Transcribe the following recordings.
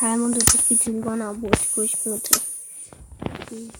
다이아몬드 도끼 들거나 뭐 듣고 싶은 거 들어. 음.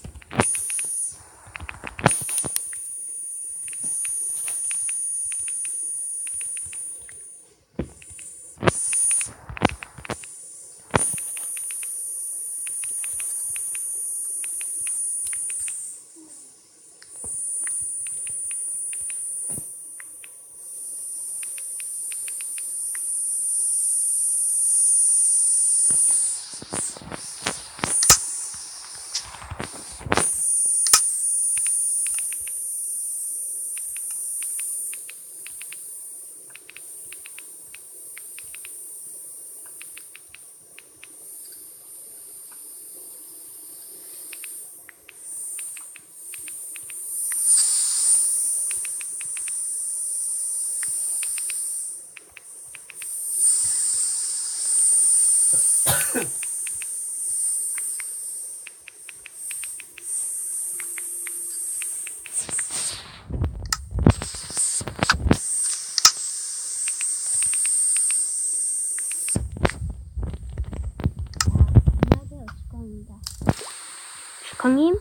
주광님?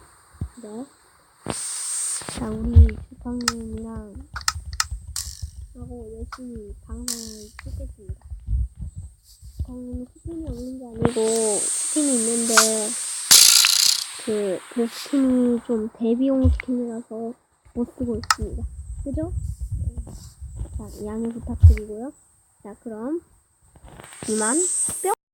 네. 자, 우리 주광님이랑 하고 열심히 방송을 찍겠습니다. 주광님이 없는 게 아니고 스킨이 있는데 그, 그 스킨이 좀 데뷔용 스킨이라서 못 쓰고 있습니다. 그죠? 네. 자, 양해 부탁드리고요. 자, 그럼 이만 뿅!